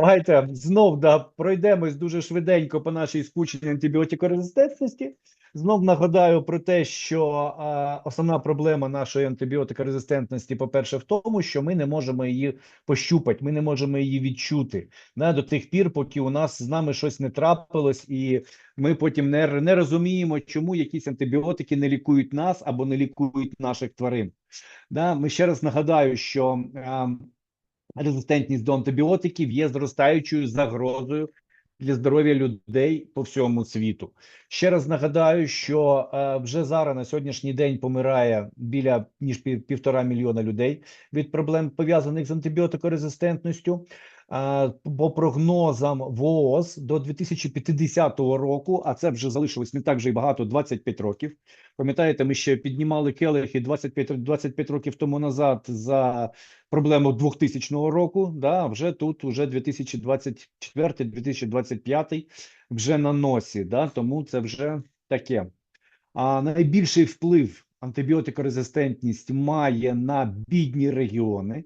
Давайте знов да, пройдемось дуже швиденько по нашій скучній антибіотикорезистентності. Знов нагадаю про те, що а, основна проблема нашої антибіотикорезистентності, по-перше, в тому, що ми не можемо її пощупати, ми не можемо її відчути да, до тих пір, поки у нас з нами щось не трапилось, і ми потім не, не розуміємо, чому якісь антибіотики не лікують нас або не лікують наших тварин. Да, ми ще раз нагадаю, що а, резистентність до антибіотиків є зростаючою загрозою для здоров'я людей по всьому світу. Ще раз нагадаю, що е, вже зараз на сьогоднішній день помирає біля ніж пів, півтора мільйона людей від проблем пов'язаних з антибіотикорезистентністю. Е, по прогнозам ВООЗ до 2050 року, а це вже залишилось не так вже й багато 25 років. Пам'ятаєте, ми ще піднімали келихи 25, 25 років тому назад за проблему 2000 року. Да, вже тут вже 2024-2025 вже на носі. Да, тому це вже таке. А найбільший вплив антибіотикорезистентність має на бідні регіони,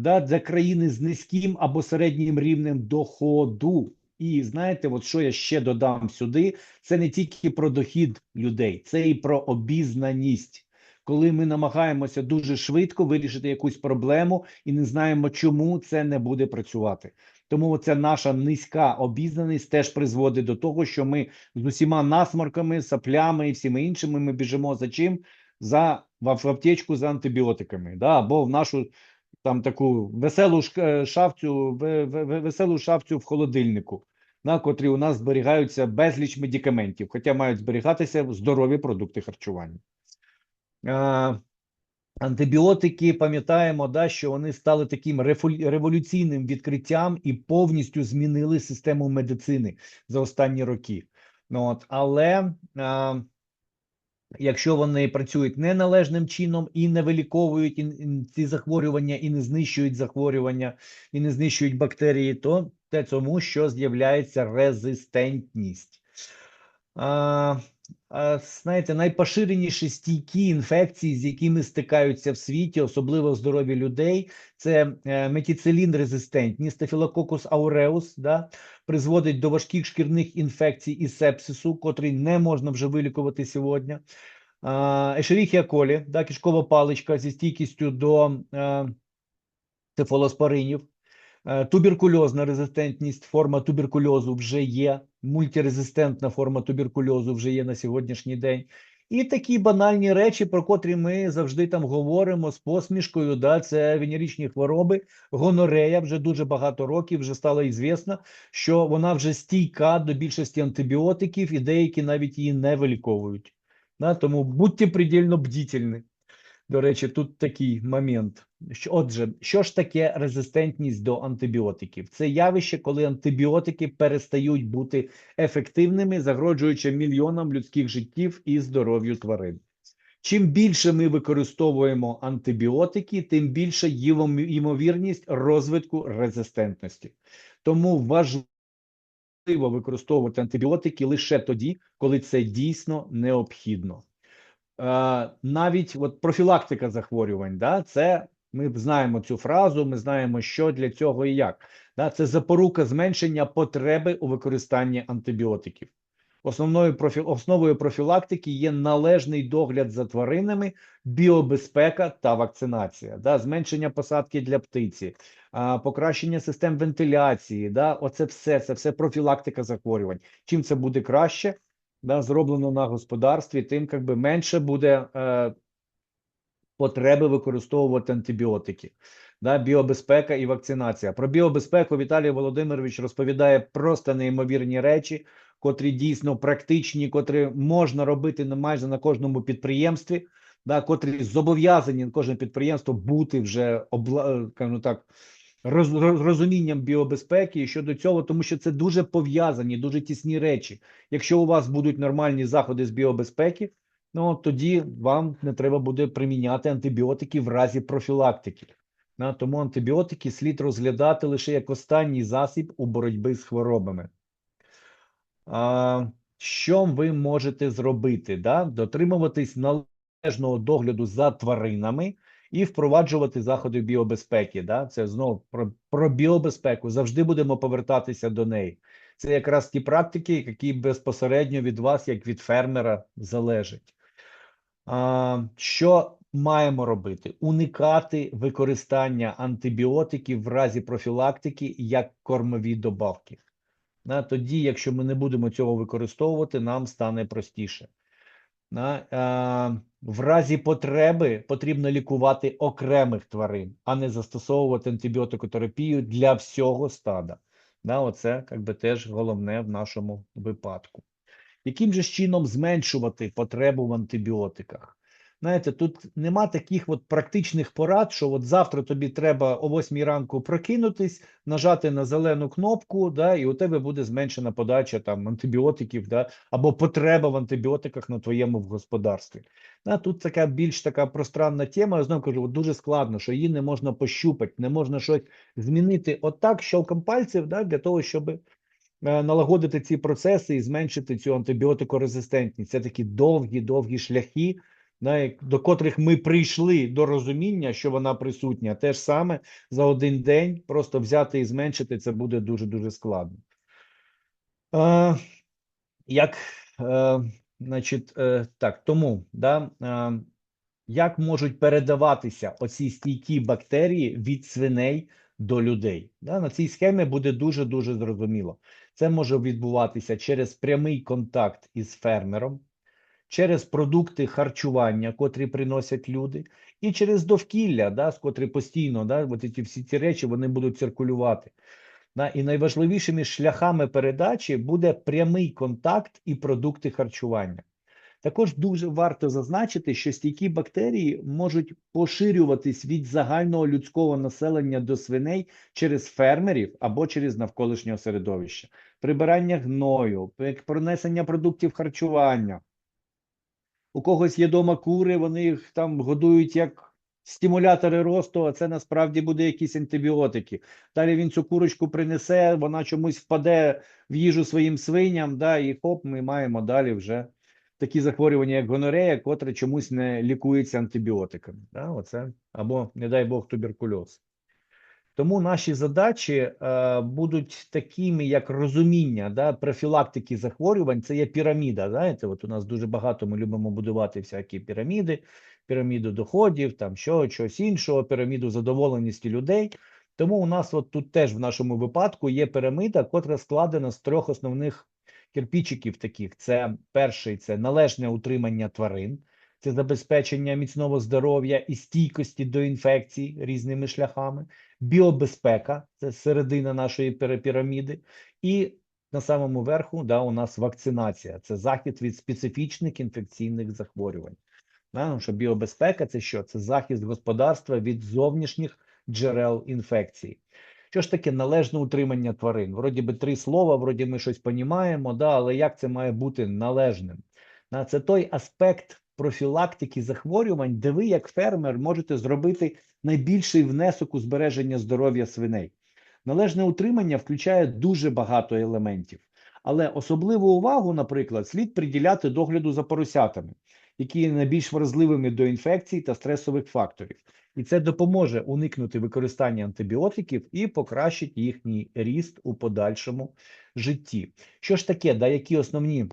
да, для країни з низьким або середнім рівнем доходу. І знаєте, от що я ще додам сюди: це не тільки про дохід людей, це і про обізнаність. Коли ми намагаємося дуже швидко вирішити якусь проблему і не знаємо, чому це не буде працювати. Тому ця наша низька обізнаність теж призводить до того, що ми з усіма насморками, саплями і всіми іншими ми біжимо за чим? За в аптечку за антибіотиками, да, або в нашу там таку веселу е, шафцю, ве- ве- ве- веселу шафцю в холодильнику, на котрі у нас зберігаються безліч медикаментів, хоча мають зберігатися здорові продукти харчування. Антибіотики, пам'ятаємо, да, що вони стали таким революційним відкриттям і повністю змінили систему медицини за останні роки. Ну, от, але а, якщо вони працюють неналежним чином і не виліковують ці захворювання, і не знищують захворювання, і не знищують бактерії, то це тому, що з'являється резистентність. А, знаєте, найпоширеніші стійкі інфекції, з якими стикаються в світі, особливо в здоров'ї людей, це е, метіцилін-резистентні, стафілококус ауреус, да, призводить до важких шкірних інфекцій і сепсису, котрий не можна вже вилікувати сьогодні. Ешеріхія колі, да, кишкова паличка зі стійкістю до е, цефалоспоринів. Е, Туберкульозна резистентність, форма туберкульозу вже є, мультирезистентна форма туберкульозу вже є на сьогоднішній день. І такі банальні речі, про котрі ми завжди там говоримо з посмішкою. Да, це венеричні хвороби, гонорея вже дуже багато років вже стало ізвісно, що вона вже стійка до більшості антибіотиків, і деякі навіть її не виліковують. Да, тому будьте предельно бдительні. До речі, тут такий момент. Отже, що ж таке резистентність до антибіотиків? Це явище, коли антибіотики перестають бути ефективними, загрожуючи мільйонам людських життів і здоров'ю тварин. Чим більше ми використовуємо антибіотики, тим більше ймовірність розвитку резистентності. Тому важливо використовувати антибіотики лише тоді, коли це дійсно необхідно. Е, навіть от профілактика захворювань, да, це ми знаємо цю фразу, ми знаємо, що для цього і як. Да, це запорука зменшення потреби у використанні антибіотиків. Основною профі... основою профілактики є належний догляд за тваринами, біобезпека та вакцинація, да, зменшення посадки для птиці, а, покращення систем вентиляції. Да, оце все, це все профілактика захворювань. Чим це буде краще? Да, зроблено на господарстві, тим как би менше буде е, потреби використовувати антибіотики. Да, біобезпека і вакцинація. Про біобезпеку Віталій Володимирович розповідає просто неймовірні речі, котрі дійсно практичні, котрі можна робити майже на кожному підприємстві, да, котрі зобов'язані на кожне підприємство бути вже обла, е, так, роз, роз- розумінням біобезпеки щодо цього, тому що це дуже пов'язані, дуже тісні речі. Якщо у вас будуть нормальні заходи з біобезпеки, ну тоді вам не треба буде приміняти антибіотики в разі профілактики. На, тому антибіотики слід розглядати лише як останній засіб у боротьбі з хворобами. А, що ви можете зробити? Да? Дотримуватись належного догляду за тваринами і впроваджувати заходи біобезпеки. Да? Це знову про, про біобезпеку. Завжди будемо повертатися до неї. Це якраз ті практики, які безпосередньо від вас, як від фермера, залежать. А, Що маємо робити? Уникати використання антибіотиків в разі профілактики як кормові добавки. Тоді, якщо ми не будемо цього використовувати, нам стане простіше. А, в разі потреби потрібно лікувати окремих тварин, а не застосовувати антибіотикотерапію для всього стада. Да, оце як би, теж головне в нашому випадку. Яким же чином зменшувати потребу в антибіотиках? Знаєте, тут нема таких от практичних порад, що от завтра тобі треба о 8 ранку прокинутись, нажати на зелену кнопку, да, і у тебе буде зменшена подача там антибіотиків, да, або потреба в антибіотиках на твоєму господарстві. Да, тут така більш така пространна тема. Я знову кажу, от дуже складно, що її не можна пощупати, не можна щось змінити отак, щелком пальців, да, для того, щоб налагодити ці процеси і зменшити цю антибіотикорезистентність. Це такі довгі, довгі шляхи до котрих ми прийшли до розуміння, що вона присутня, те ж саме за один день просто взяти і зменшити це буде дуже дуже складно. Е, Як е, значить, е, так, тому да, е, як можуть передаватися оці стійкі бактерії від свиней до людей? Да, На цій схемі буде дуже дуже зрозуміло. Це може відбуватися через прямий контакт із фермером через продукти харчування, котрі приносять люди, і через довкілля, да, з котрі постійно да, от ці всі ці речі вони будуть циркулювати. Да, І найважливішими шляхами передачі буде прямий контакт і продукти харчування. Також дуже варто зазначити, що стійкі бактерії можуть поширюватись від загального людського населення до свиней через фермерів або через навколишнього середовища, прибирання гною, пронесення продуктів харчування, у когось є дома кури, вони їх там годують як стимулятори росту, а це насправді буде якісь антибіотики. Далі він цю курочку принесе, вона чомусь впаде в їжу своїм свиням, да, і хоп, ми маємо далі вже такі захворювання, як гонорея, котре чомусь не лікується антибіотиками. Да, оце, Або, не дай Бог, туберкульоз. Тому наші задачі е, будуть такими, як розуміння да, профілактики захворювань. Це є піраміда. Знаєте, от у нас дуже багато ми любимо будувати всякі піраміди, піраміду доходів, там що, щось іншого, піраміду задоволеності людей. Тому у нас от тут теж в нашому випадку є піраміда, котра складена з трьох основних кирпічиків таких: це перший це належне утримання тварин це забезпечення міцного здоров'я і стійкості до інфекцій різними шляхами, біобезпека це середина нашої піраміди, і на самому верху да, у нас вакцинація це захист від специфічних інфекційних захворювань. Да, ну, що Біобезпека це що? Це захист господарства від зовнішніх джерел інфекції. Що ж таке належне утримання тварин? Вроді би три слова, вроді ми щось понімаємо, да, але як це має бути належним? Це той аспект профілактики захворювань, де ви, як фермер, можете зробити найбільший внесок у збереження здоров'я свиней. Належне утримання включає дуже багато елементів, але особливу увагу, наприклад, слід приділяти догляду за поросятами, які є найбільш вразливими до інфекцій та стресових факторів. І це допоможе уникнути використання антибіотиків і покращить їхній ріст у подальшому житті. Що ж таке, да, які основні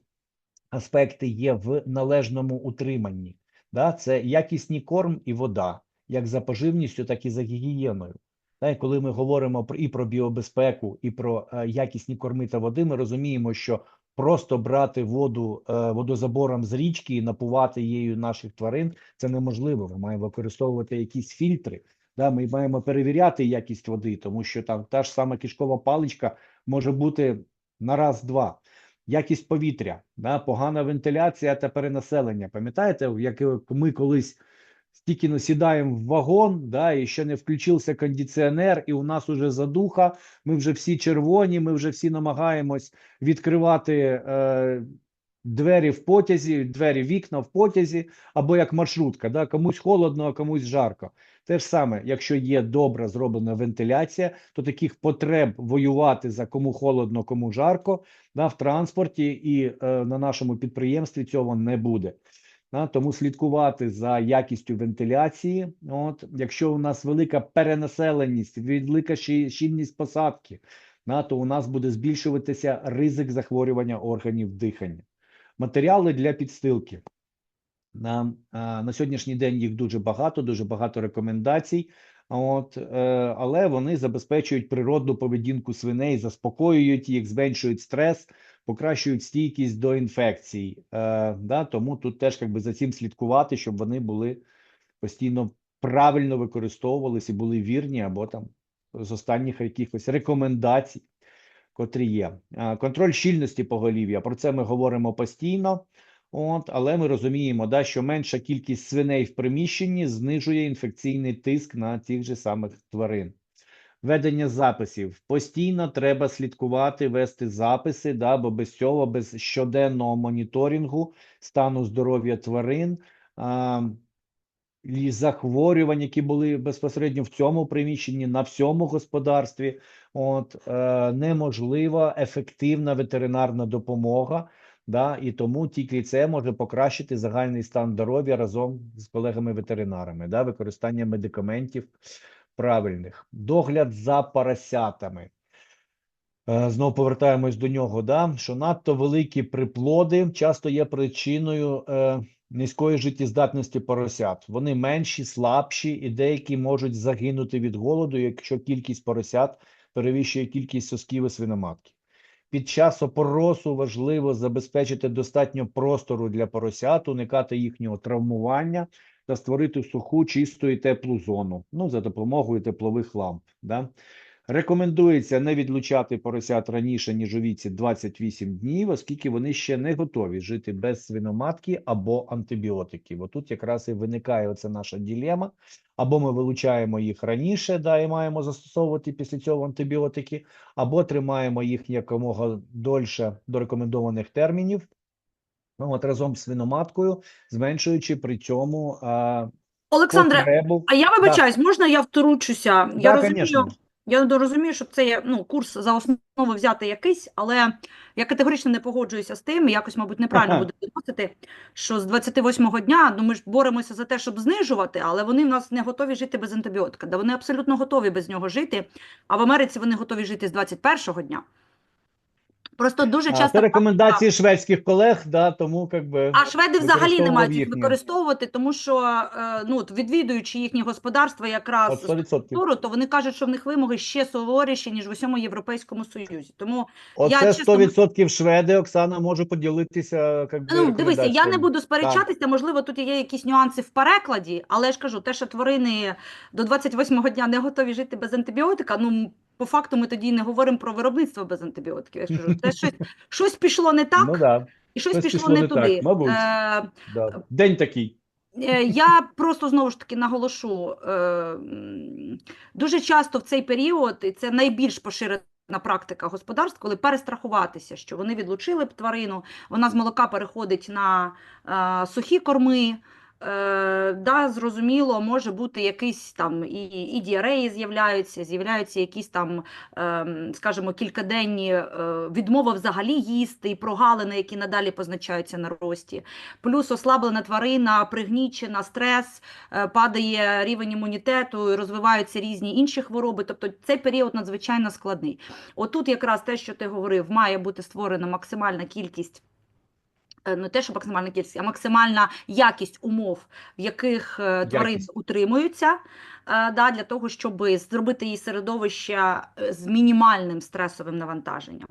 аспекти є в належному утриманні. Да? Це якісні корм і вода, як за поживністю, так і за гігієною. Да? І коли ми говоримо про, і про біобезпеку, і про е, якісні корми та води, ми розуміємо, що просто брати воду е, водозабором з річки і напувати її наших тварин це неможливо. Ми маємо використовувати якісь фільтри. Да, Ми маємо перевіряти якість води, тому що там та ж сама кишкова паличка може бути на раз-два якість повітря, да, погана вентиляція та перенаселення. Пам'ятаєте, як ми колись стільки сідаємо в вагон, да, і ще не включився кондиціонер, і у нас уже задуха, ми вже всі червоні, ми вже всі намагаємось відкривати е, двері в потязі, двері вікна в потязі, або як маршрутка, да, комусь холодно, а комусь жарко. Те ж саме, якщо є добра зроблена вентиляція, то таких потреб воювати за кому холодно, кому жарко да, в транспорті і е, на нашому підприємстві цього не буде. Да, тому слідкувати за якістю вентиляції. От, якщо у нас велика перенаселеність, велика щільність посадки, да, то у нас буде збільшуватися ризик захворювання органів дихання. Матеріали для підстилки. На, на сьогоднішній день їх дуже багато, дуже багато рекомендацій. От, е, але вони забезпечують природну поведінку свиней, заспокоюють їх, зменшують стрес, покращують стійкість до інфекцій. Е, да, тому тут теж якби за цим слідкувати, щоб вони були постійно правильно використовувалися були вірні або там з останніх якихось рекомендацій, котрі є. Е, Контроль щільності поголів'я. Про це ми говоримо постійно. От, але ми розуміємо, да, що менша кількість свиней в приміщенні знижує інфекційний тиск на тих же самих тварин. Ведення записів постійно треба слідкувати, вести записи, да, бо без цього, без щоденного моніторингу стану здоров'я тварин, а, і захворювань, які були безпосередньо в цьому приміщенні, на всьому господарстві, от е, неможлива ефективна ветеринарна допомога. Да, і тому тільки це може покращити загальний стан здоров'я разом з колегами-ветеринарами, да, використання медикаментів правильних. Догляд за поросятами. Е, Знову повертаємось до нього, да, що надто великі приплоди часто є причиною е, низької життєздатності поросят. Вони менші, слабші, і деякі можуть загинути від голоду, якщо кількість поросят перевищує кількість сосків і свиноматки. Під час опоросу важливо забезпечити достатньо простору для поросят, уникати їхнього травмування та створити суху, чисту і теплу зону, ну, за допомогою теплових ламп. Да? Рекомендується не відлучати поросят раніше, ніж у віці 28 днів, оскільки вони ще не готові жити без свиноматки або антибіотиків. Отут якраз і виникає оця наша ділема. Або ми вилучаємо їх раніше, да, і маємо застосовувати після цього антибіотики, або тримаємо їх якомога дольше до рекомендованих термінів, ну, от разом з свиноматкою, зменшуючи при цьому а, Олександре, потребу. а я вибачаюсь, можна я втручуся? Я розумію, конечно. Я розумію, що це є ну, курс за основу взяти якийсь, але я категорично не погоджуюся з тим, якось, мабуть, неправильно Ага. буде доносити, що з 28-го дня, ну ми ж боремося за те, щоб знижувати, але вони в нас не готові жити без антибіотика. Да вони абсолютно готові без нього жити, а в Америці вони готові жити з 21-го дня. Просто дуже часто Це рекомендації шведських колег, да, тому как би А шведи взагалі не мають їх використовувати, тому що е, ну, відвідуючи їхні господарства якраз От з 100%. культуру, то вони кажуть, що в них вимоги ще суворіші, ніж в усьому Європейському Союзі. Тому Оце Я, чесно, 100% шведи, Оксана, можу поділитися. Как ну дивися, я не буду сперечатися. Можливо, тут є якісь нюанси в перекладі, але я ж кажу, те, що тварини до 28-го дня не готові жити без антибіотика. Ну по факту ми тоді не говоримо про виробництво без антибіотиків. Я ж кажу, це щось, щось пішло не так, Ну да, і щось, щось пішло, пішло не так, туди. мабуть. Е, да. День такий. Е, Я просто знову ж таки наголошу, е, дуже часто в цей період, і це найбільш поширена практика господарств, коли перестрахуватися, що вони відлучили б тварину, вона з молока переходить на е, сухі корми. Е, да, зрозуміло, може бути якийсь там і, і діареї з'являються, з'являються якісь там, ем, скажімо, кількаденні е, відмови взагалі їсти і прогалини, які надалі позначаються на рості плюс ослаблена тварина, пригнічена, стрес, е, падає рівень імунітету, розвиваються різні інші хвороби. Тобто цей період надзвичайно складний. Отут якраз те, що ти говорив, має бути створена максимальна кількість. Е, Не те, що максимальна кількість, а максимальна якість умов, в яких тварин тварини утримуються, е, да, для того, щоб зробити її середовище е, з мінімальним стресовим навантаженням.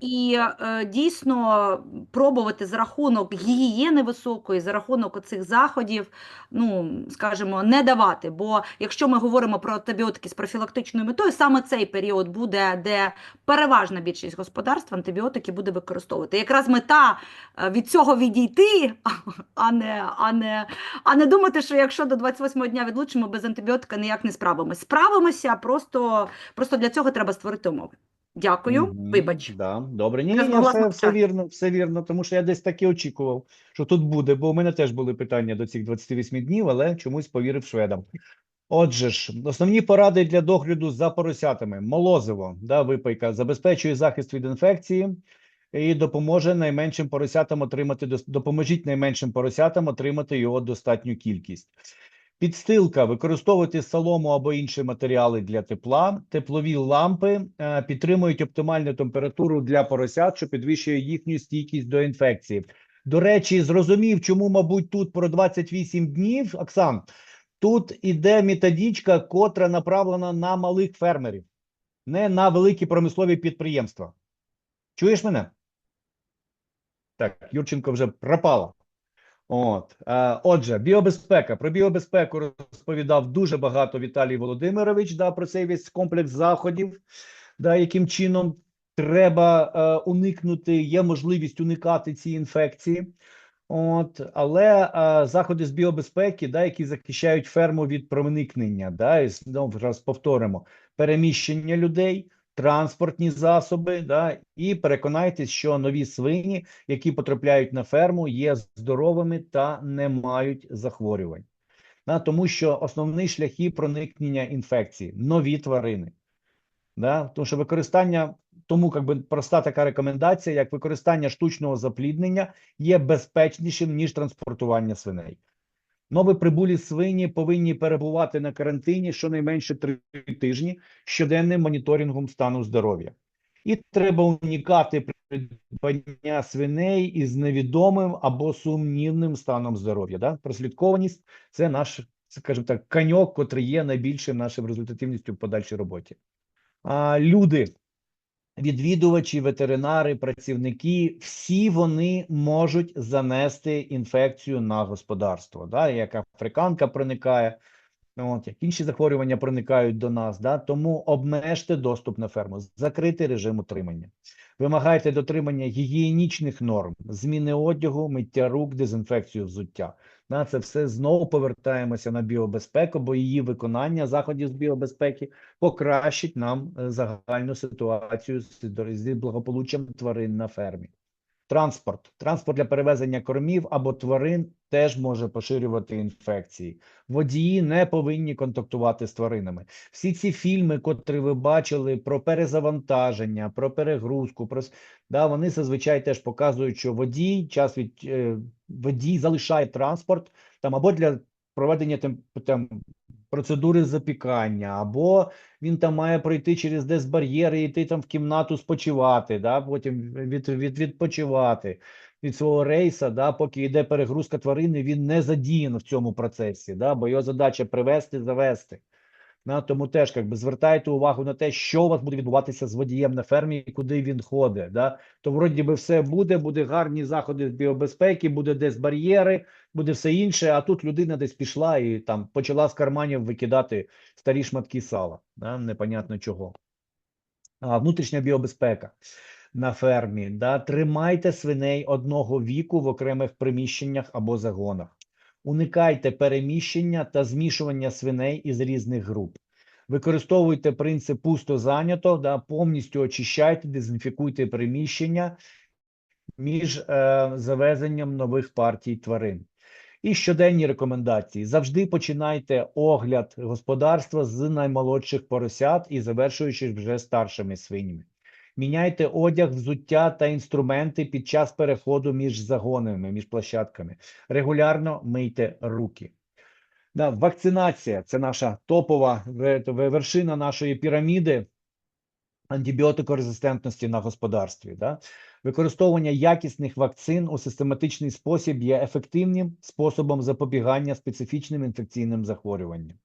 І е, дійсно пробувати за рахунок гігієни високої, за рахунок оцих заходів, ну скажімо, не давати. Бо якщо ми говоримо про антибіотики з профілактичною метою, саме цей період буде, де переважна більшість господарств антибіотики буде використовувати. Якраз мета е, від цього відійти, а не, а не, а не думати, що якщо до 28 дня відлучимо без антибіотика, ніяк не справимося. Справимося, просто, просто для цього треба створити умови. Дякую, Мгм, вибач. Да, добре. Ні, Я ні, ні, змогла все, все вірно, все вірно, тому що я десь так і очікував, що тут буде, бо у мене теж були питання до цих 28 днів, але чомусь повірив шведам. Отже ж, основні поради для догляду за поросятами. Молозиво, да, випийка, забезпечує захист від інфекції, і допоможе найменшим поросятам отримати дос- допоможіть найменшим поросятам отримати його достатню кількість. Підстилка використовувати солому або інші матеріали для тепла. Теплові лампи е, підтримують оптимальну температуру для поросят, що підвищує їхню стійкість до інфекції. До речі, зрозумів, чому, мабуть, тут про 28 днів, Оксан, тут іде методичка, котра направлена на малих фермерів, не на великі промислові підприємства. Чуєш мене? Так, Юрченко вже пропала. От, е, отже, біобезпека. Про біобезпеку розповідав дуже багато Віталій Володимирович, да, про цей весь комплекс заходів, да, яким чином треба е, уникнути, є можливість уникати ці інфекції. От, але е, заходи з біобезпеки, да, які захищають ферму від проникнення, да, і знову раз повторимо, переміщення людей, транспортні засоби, да, і переконайтесь, що нові свині, які потрапляють на ферму, є здоровими та не мають захворювань. Да, тому що основні шляхи проникнення інфекції нові тварини. Да? Тому що використання, тому как би проста така рекомендація, як використання штучного запліднення є безпечнішим, ніж транспортування свиней. Новоприбулі свині повинні перебувати на карантині щонайменше три тижні щоденним моніторингом стану здоров'я. І треба уникати придбання свиней із невідомим або сумнівним станом здоров'я. Да? Прослідкованість це наш, скажімо так, каньок, котрий є найбільшим нашим результативністю в подальшій роботі. А, люди, відвідувачі, ветеринари, працівники, всі вони можуть занести інфекцію на господарство. Да? Як африканка проникає, от, як інші захворювання проникають до нас. Да? Тому обмежте доступ на ферму, закритий режим утримання. Вимагайте дотримання гігієнічних норм, зміни одягу, миття рук, дезінфекцію взуття. На це все знову повертаємося на біобезпеку, бо її виконання заходів з біобезпеки покращить нам е, загальну ситуацію з з благополуччям тварин на фермі. Транспорт. Транспорт для перевезення кормів або тварин теж може поширювати інфекції. Водії не повинні контактувати з тваринами. Всі ці фільми, котрі ви бачили про перезавантаження, про перегрузку, про да, вони зазвичай теж показують, що водій час від е, водій залишає транспорт там або для проведення там, там процедури запікання, або він там має пройти через десь бар'єри, і йти там в кімнату спочивати, да, потім від, від, відпочивати від свого рейса, да, поки йде перегрузка тварини, він не задіян в цьому процесі, да, бо його задача привезти, завести. Да, тому теж якби, звертайте увагу на те, що у вас буде відбуватися з водієм на фермі і куди він ходить. Да? То вроді би все буде, буде гарні заходи з біобезпеки, буде десь бар'єри, буде все інше, а тут людина десь пішла і там почала з карманів викидати старі шматки сала. Да? Непонятно чого. А, внутрішня біобезпека на фермі. Да? Тримайте свиней одного віку в окремих приміщеннях або загонах. Уникайте переміщення та змішування свиней із різних груп. Використовуйте принцип пусто зайнято, да, повністю очищайте, дезінфікуйте приміщення між е, завезенням нових партій тварин. І щоденні рекомендації. Завжди починайте огляд господарства з наймолодших поросят і завершуючи вже старшими свинями. Міняйте одяг, взуття та інструменти під час переходу між загонами, між площадками. Регулярно мийте руки. Да, вакцинація це наша топова ве- ве- вершина нашої піраміди антибіотикорезистентності на господарстві. Да? Використовування якісних вакцин у систематичний спосіб є ефективним способом запобігання специфічним інфекційним захворюванням.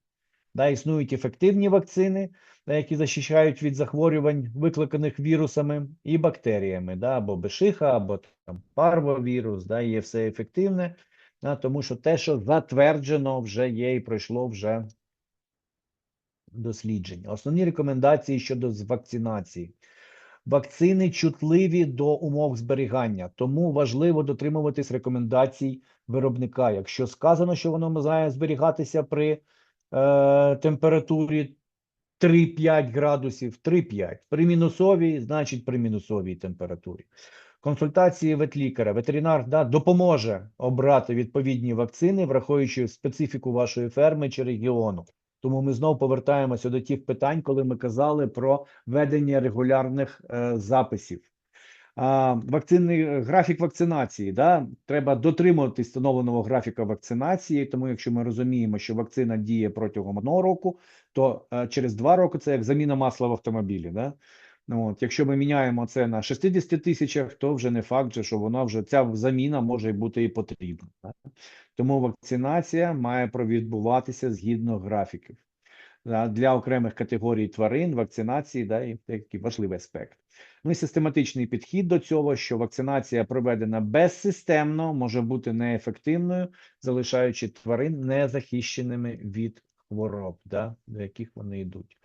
Да, існують ефективні вакцини, да, які захищають від захворювань, викликаних вірусами і бактеріями, да, або бешиха, або там парвовірус, да, є все ефективне, да, тому що те, що затверджено, вже є і пройшло вже дослідження. Основні рекомендації щодо вакцинації. Вакцини чутливі до умов зберігання, тому важливо дотримуватись рекомендацій виробника. Якщо сказано, що воно має зберігатися при е, температурі 3-5 градусів, 3-5. При мінусовій, значить при мінусовій температурі. Консультації ветлікаря. Ветеринар да, допоможе обрати відповідні вакцини, враховуючи специфіку вашої ферми чи регіону. Тому ми знову повертаємося до тих питань, коли ми казали про ведення регулярних е, записів. Вакцинний графік вакцинації, да, треба дотримуватись встановленого графіка вакцинації, тому якщо ми розуміємо, що вакцина діє протягом одного року, то е, через два роки це як заміна масла в автомобілі. Да? От, якщо ми міняємо це на 60 тисячах, то вже не факт, що вона вже ця заміна може бути і потрібна. Да? Тому вакцинація має відбуватися згідно графіків. Для окремих категорій тварин вакцинації да, і такий важливий аспект. Ну і систематичний підхід до цього, що вакцинація проведена безсистемно, може бути неефективною, залишаючи тварин незахищеними від хвороб, да, до яких вони йдуть.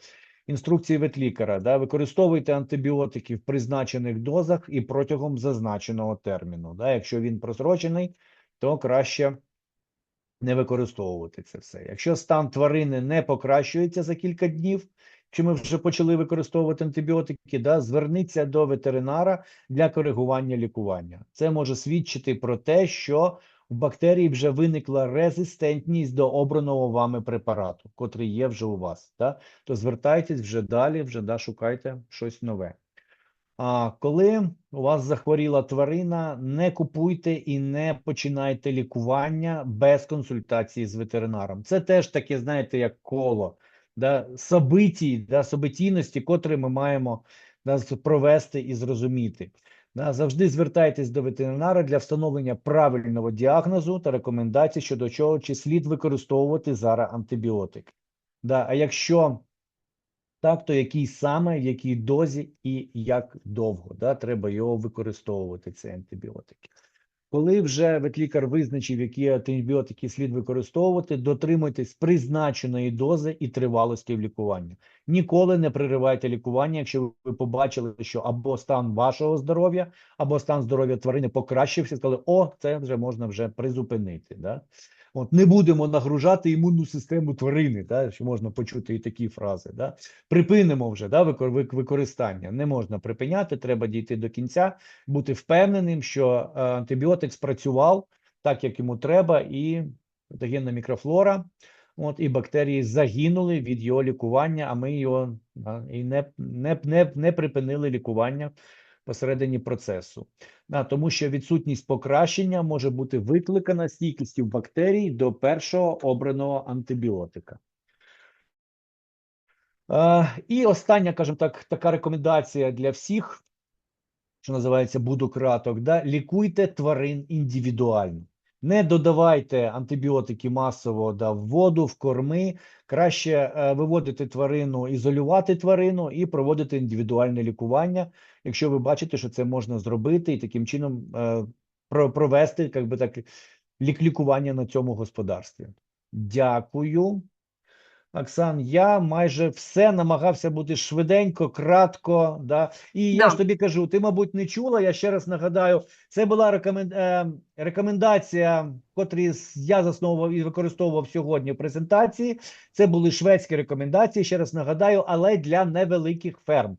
Інструкції ветлікаря, да, використовуйте антибіотики в призначених дозах і протягом зазначеного терміну. Да, якщо він просрочений, то краще не використовувати це все. Якщо стан тварини не покращується за кілька днів, чи ми вже почали використовувати антибіотики, да, зверніться до ветеринара для коригування лікування. Це може свідчити про те, що в бактерії вже виникла резистентність до обраного вами препарату, котрий є вже у вас. Да? То звертайтесь вже далі, вже да, шукайте щось нове. А коли у вас захворіла тварина, не купуйте і не починайте лікування без консультації з ветеринаром. Це теж таке, знаєте, як коло да, собитій, да, собитійності, котрі ми маємо да, провести і зрозуміти. Да, завжди звертайтесь до ветеринара для встановлення правильного діагнозу та рекомендацій щодо чого чи слід використовувати зараз антибіотик. Да, а якщо так, то який саме, в якій дозі і як довго да, треба його використовувати, цей антибіотик. Коли вже ветлікар визначив, які антибіотики слід використовувати, дотримуйтесь призначеної дози і тривалості в лікуванні. Ніколи не приривайте лікування, якщо ви побачили, що або стан вашого здоров'я, або стан здоров'я тварини покращився, сказали, о, це вже можна вже призупинити. Да? От, не будемо нагружати імунну систему тварини, да? що можна почути і такі фрази. Да? Припинимо вже да, використання. Не можна припиняти, треба дійти до кінця, бути впевненим, що е, антибіотик спрацював так, як йому треба, і патогенна мікрофлора, от, і бактерії загинули від його лікування, а ми його да, і не, не, не, не припинили лікування посередині процесу. Тому що відсутність покращення може бути викликана стійкістю бактерій до першого обраного антибіотика. І остання, кажемо так, така рекомендація для всіх, що називається буду краток, да? лікуйте тварин індивідуально. Не додавайте антибіотики масово да, в воду, в корми. Краще е, виводити тварину, ізолювати тварину і проводити індивідуальне лікування, якщо ви бачите, що це можна зробити, і таким чином е, про- провести як би так, лік лікування на цьому господарстві. Дякую. Оксан, я майже все намагався бути швиденько, кратко. Да? І я ж тобі кажу, ти, мабуть, не чула. Я ще раз нагадаю, це була рекомен... е, рекомендація, котрі я засновував і використовував сьогодні в презентації. Це були шведські рекомендації, ще раз нагадаю, але для невеликих ферм,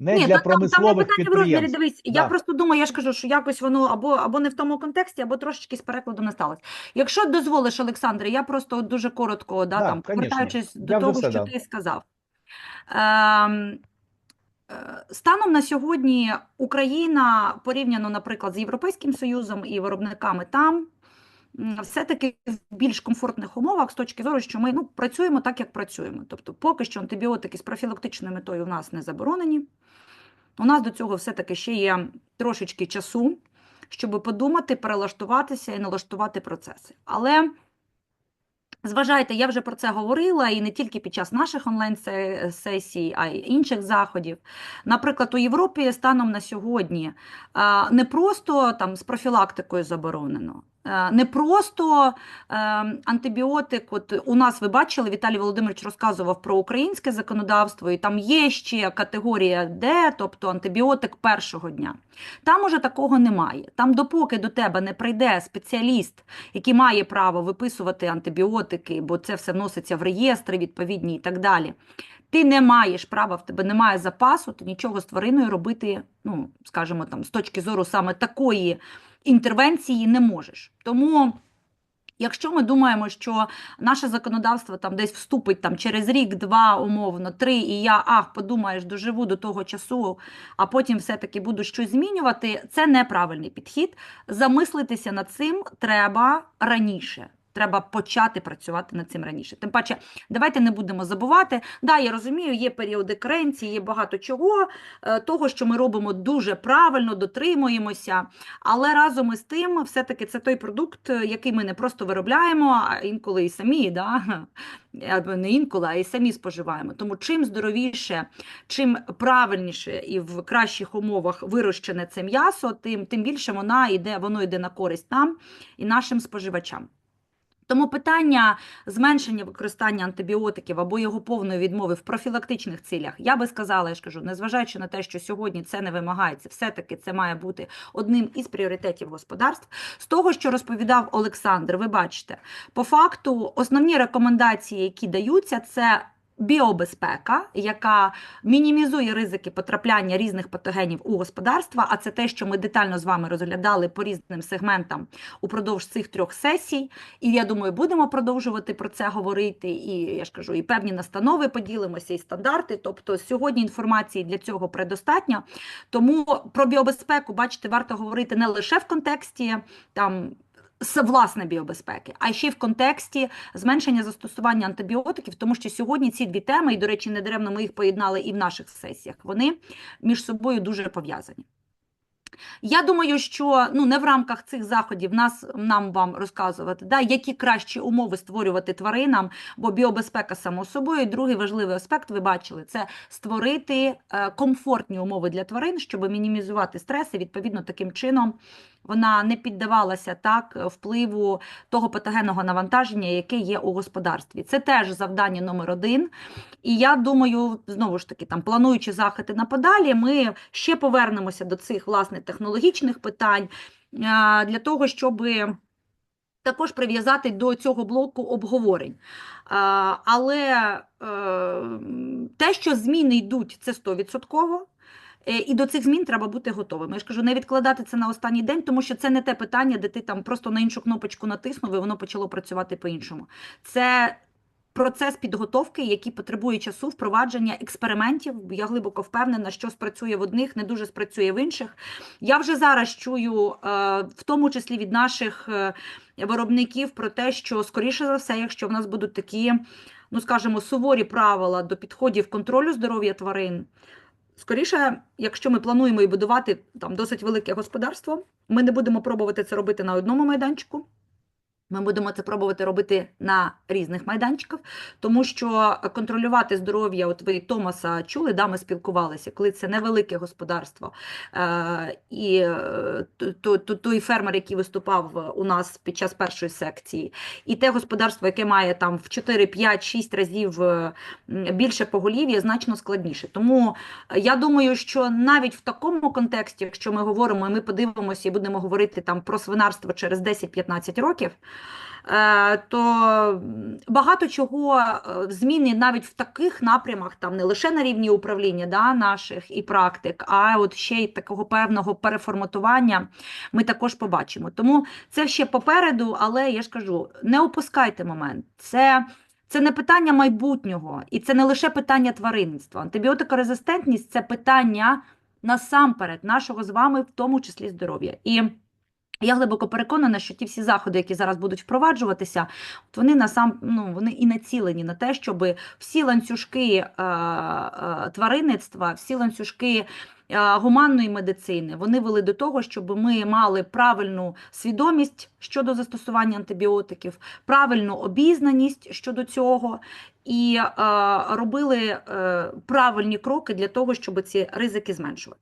не Ні, для то там, там не питання в розмірі, дивись, я просто думаю, я ж кажу, що якось воно або, або не в тому контексті, або трошечки з перекладом не сталося. Якщо дозволиш, Олександре, я просто дуже коротко, да, Да, там, повертаючись до Я того, все що ти сказав. Ем, е, Станом на сьогодні Україна порівняно, наприклад, з Європейським Союзом і виробниками там, все-таки в більш комфортних умовах з точки зору, що ми ну, працюємо так, як працюємо. Тобто, поки що антибіотики з профілактичною метою у нас не заборонені. У нас до цього все-таки ще є трошечки часу, щоб подумати, перелаштуватися і налаштувати процеси. Але зважайте, я вже про це говорила і не тільки під час наших онлайн-сесій, а й інших заходів. Наприклад, у Європі станом на сьогодні не просто там з профілактикою заборонено. Е, Не просто е, антибіотик, от у нас ви бачили, Віталій Володимирович розказував про українське законодавство, і там є ще категорія Д, тобто антибіотик першого дня. Там уже такого немає. Там, допоки до тебе не прийде спеціаліст, який має право виписувати антибіотики, бо це все вноситься в реєстри відповідні і так далі. Ти не маєш права, в тебе немає запасу, ти нічого з твариною робити, ну, скажімо, там, з точки зору саме такої інтервенції не можеш. Тому Якщо ми думаємо, що наше законодавство там десь вступить там через рік, два, умовно, три, і я ах, подумаєш, доживу до того часу, а потім все-таки буду щось змінювати, це неправильний підхід. Замислитися над цим треба раніше. Треба почати працювати над цим раніше. Тим паче, давайте не будемо забувати. Да, я розумію, є періоди кренції, є багато чого, е, того, що ми робимо дуже правильно, дотримуємося. Але разом із тим, все-таки це той продукт, е, який ми не просто виробляємо, а інколи і самі, да? або не інколи, а і самі споживаємо. Тому чим здоровіше, чим правильніше і в кращих умовах вирощене це м'ясо, тим, тим більше вона йде, воно йде на користь нам і нашим споживачам. Тому питання зменшення використання антибіотиків або його повної відмови в профілактичних цілях, я би сказала, я ж кажу, незважаючи на те, що сьогодні це не вимагається, все-таки це має бути одним із пріоритетів господарств. З того, що розповідав Олександр, ви бачите, по факту основні рекомендації, які даються, це біобезпека, яка мінімізує ризики потрапляння різних патогенів у господарства. А це те, що ми детально з вами розглядали по різним сегментам упродовж цих трьох сесій. І я думаю, будемо продовжувати про це говорити. І я ж кажу, і певні настанови поділимося, і стандарти. Тобто сьогодні інформації для цього предостатньо. Тому про біобезпеку, бачите, варто говорити не лише в контексті там. З власне біобезпеки, а ще й в контексті зменшення застосування антибіотиків, тому що сьогодні ці дві теми, і, до речі, недаремно ми їх поєднали і в наших сесіях, вони між собою дуже пов'язані. Я думаю, що ну не в рамках цих заходів нас нам вам розказувати, да, які кращі умови створювати тваринам, бо біобезпека само собою. І другий важливий аспект, ви бачили, це створити е, комфортні умови для тварин, щоб мінімізувати стрес, і відповідно таким чином вона не піддавалася так впливу того патогенного навантаження, яке є у господарстві. Це теж завдання номер один. І я думаю, знову ж таки, там плануючи заходи на подалі, ми ще повернемося до цих власне технологічних питань для того, щоб також прив'язати до цього блоку обговорень. Але е, те, що зміни йдуть, це 100%. Е, І до цих змін треба бути готовим. Я ж кажу, не відкладати це на останній день, тому що це не те питання, де ти там просто на іншу кнопочку натиснув і воно почало працювати по-іншому. Це процес підготовки, який потребує часу, впровадження експериментів. Я глибоко впевнена, що спрацює в одних, не дуже спрацює в інших. Я вже зараз чую, е, в тому числі від наших е, виробників, про те, що скоріше за все, якщо в нас будуть такі, ну скажімо, суворі правила до підходів контролю здоров'я тварин. Скоріше, якщо ми плануємо і будувати там досить велике господарство, ми не будемо пробувати це робити на одному майданчику. Ми будемо це пробувати робити на різних майданчиках, тому що контролювати здоров'я, от ви Томаса чули, да, ми спілкувалися, коли це невелике господарство. Е, і е, то, то, той фермер, який виступав у нас під час першої секції, і те господарство, яке має там в 4, 5, 6 разів е, більше поголів'я, значно складніше. Тому е, я думаю, що навіть в такому контексті, якщо ми говоримо, і ми подивимося і будемо говорити там про свинарство через 10-15 років. Е, То багато чого е, зміни навіть в таких напрямах, там не лише на рівні управління да, наших і практик, а от ще й такого певного переформатування ми також побачимо. Тому це ще попереду, але я ж кажу, не опускайте момент. Це це не питання майбутнього, і це не лише питання тваринництва. Антибіотикорезистентність це питання насамперед нашого з вами, в тому числі здоров'я. І я глибоко переконана, що ті всі заходи, які зараз будуть впроваджуватися, от вони насам, ну, вони і націлені на те, щоб всі ланцюжки е, е, тваринництва, всі ланцюжки е, гуманної медицини, вони вели до того, щоб ми мали правильну свідомість щодо застосування антибіотиків, правильну обізнаність щодо цього, і е, робили е, правильні кроки для того, щоб ці ризики зменшувати.